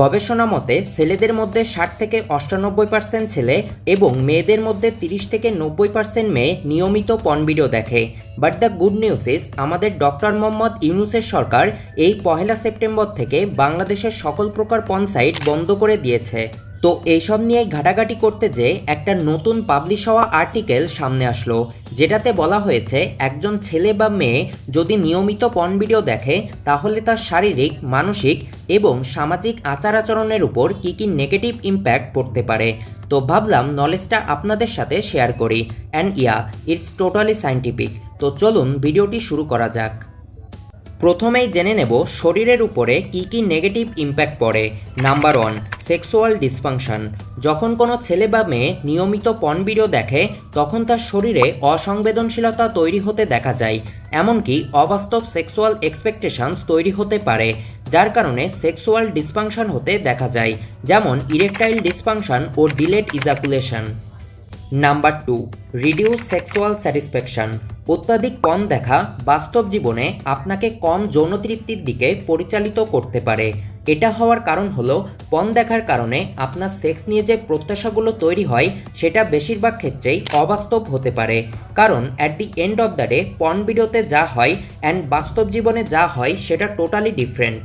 গবেষণা মতে, ছেলেদের মধ্যে ষাট থেকে অষ্টানব্বই পার্সেন্ট ছেলে এবং মেয়েদের মধ্যে তিরিশ থেকে নব্বই পার্সেন্ট মেয়ে নিয়মিত পন ভিডিও দেখে। But the good news is আমাদের ডক্টর মোহাম্মদ ইউনুসের সরকার এই পহেলা সেপ্টেম্বর থেকে বাংলাদেশের সকল প্রকার পন সাইট বন্ধ করে দিয়েছে। তো এইসব নিয়ে ঘাটাঘাটি করতে যে একটা নতুন পাবলিশ হওয়া আর্টিকেল সামনে আসলো, যেটাতে বলা হয়েছে, একজন ছেলে বা মেয়ে যদি নিয়মিত পণ ভিডিও দেখে, তাহলে তার শারীরিক, মানসিক এবং সামাজিক আচার আচরণের উপর কী কী নেগেটিভ ইম্প্যাক্ট পড়তে পারে। তো ভাবলাম নলেজটা আপনাদের সাথে শেয়ার করি। And yeah it's totally scientific তো চলুন ভিডিওটি শুরু করা যাক। প্রথমেই জেনে নেব শরীরের উপরে কি কি নেগেটিভ ইম্প্যাক্ট পড়ে। নাম্বার ওয়ান সেক্সুয়াল ডিসফাংশন যখন কোনো ছেলে বা মেয়ে নিয়মিত পণ দেখে, তখন তার শরীরে অসংবেদনশীলতা তৈরি হতে দেখা যায়, এমনকি অবাস্তব সেক্সুয়াল এক্সপেকটেশনস তৈরি হতে পারে, যার কারণে সেক্সুয়াল ডিসফাংশন হতে দেখা যায়, যেমন ইরেকটাইল ডিসফাংশন ও delayed ejaculation number two reduce sexual satisfaction অত্যাধিক কম দেখা বাস্তব জীবনে আপনাকে কম যৌন তৃপ্তির দিকে পরিচালিত করতে পারে। এটা হওয়ার কারণ হলো, পণ দেখার কারণে আপনার সেক্স নিয়ে যে প্রত্যাশাগুলো তৈরি হয়, সেটা বেশিরভাগ ক্ষেত্রেই অবাস্তব হতে পারে। কারণ at the end of the day porn ভিডিওতে যা হয় অ্যান্ড বাস্তব জীবনে যা হয়, সেটা totally different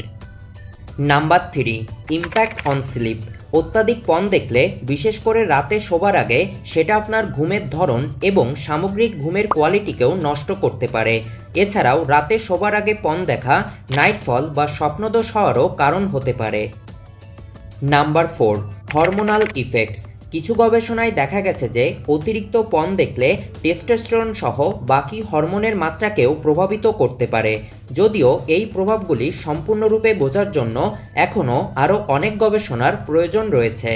number three impact on sleep অত্যাধিক পণ দেখলে, বিশেষ করে রাতে শোবার আগে, সেটা আপনার ঘুমের ধরন এবং সামগ্রিক ঘুমের কোয়ালিটিকেও নষ্ট করতে পারে। এছাড়াও, রাতে শোবার আগে পণ দেখা, নাইটফল বা স্বপ্নদোষ হওয়ারও কারণ হতে পারে। Number four, hormonal effects. কিছু গবেষণায় দেখা গেছে যে অতিরিক্ত পণ দেখলে টেস্টোস্টেরন সহ বাকি হরমোনের মাত্রাকেও প্রভাবিত করতে পারে। যদিও এই প্রভাবগুলি সম্পূর্ণরূপে বোঝার জন্য এখনও আরও অনেক গবেষণার প্রয়োজন রয়েছে।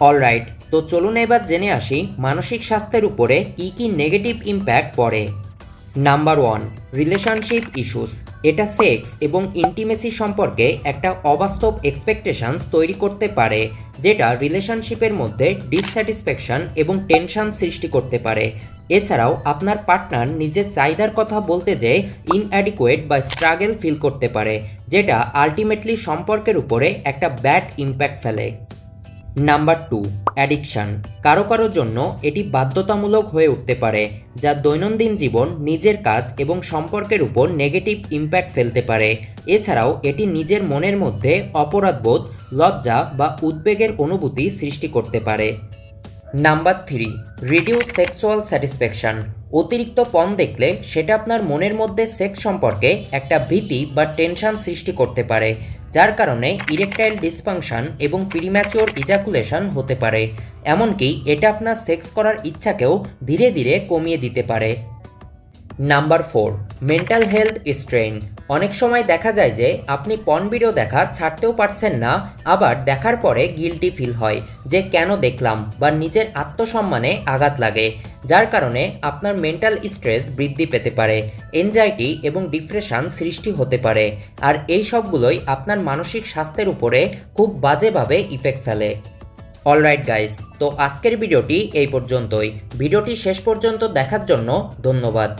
অলরাইট, তো চলুন এবার জেনে আসি মানসিক স্বাস্থ্যের উপরে কী কী নেগেটিভ ইম্প্যাক্ট পড়ে। নাম্বার ওয়ান রিলেশনশিপ ইস্যুস এটা সেক্স এবং ইন্টিমেসি সম্পর্কে একটা অবাস্তব এক্সপেকটেশনস তৈরি করতে পারে, যেটা রিলেশনশিপের মধ্যে ডিসস্যাটিসফ্যাকশন এবং টেনশন সৃষ্টি করতে পারে। এছাড়াও আপনার পার্টনার নিজের চাহিদার কথা বলতে যেয়ে ইনঅ্যাডিকুয়েট বা স্ট্রাগল ফিল করতে পারে, যেটা আলটিমেটলি সম্পর্কের উপরে একটা ব্যাড ইম্প্যাক্ট ফেলে। Number two addiction. কারও কারও জন্য এটি বাধ্যতামূলক হয়ে উঠতে পারে, যা দৈনন্দিন জীবন, নিজের কাজ এবং সম্পর্কের উপর নেগেটিভ ইম্প্যাক্ট ফেলতে পারে। এছাড়াও, এটি নিজের মনের মধ্যে অপরাধবোধ, লজ্জা বা উদ্বেগের অনুভূতি সৃষ্টি করতে পারে। Number three, reduce sexual satisfaction. অতিরিক্ত পণ দেখলে সেটা আপনার মনের মধ্যে সেক্স সম্পর্কে একটা ভীতি বা টেনশন সৃষ্টি করতে পারে, যার কারণে ইরেকটাইল ডিসফাংশন এবং প্রিম্যাচিওর ইজাকুলেশন হতে পারে। এমনকি এটা আপনার সেক্স করার ইচ্ছাকেও ধীরে ধীরে কমিয়ে দিতে পারে। Number four, mental health strain. অনেক সময় দেখা যায় যে আপনি পন ভিডিও দেখা ছাড়তেও পারছেন না, আবার দেখার পরে গিলটি ফিল হয় যে কেন দেখলাম বা নিজের আত্মসম্মানে আঘাত লাগে, যার কারণে আপনার মেন্টাল স্ট্রেস বৃদ্ধি পেতে পারে এনজাইটি এবং ডিপ্রেশন সৃষ্টি হতে পারে, আর এই সবগুলোই আপনার মানসিক স্বাস্থ্যের উপরে খুব বাজেভাবে ইফেক্ট ফেলে। অলরাইট গাইস তো আজকের ভিডিওটি এই পর্যন্তই। ভিডিওটি শেষ পর্যন্ত দেখার জন্য ধন্যবাদ।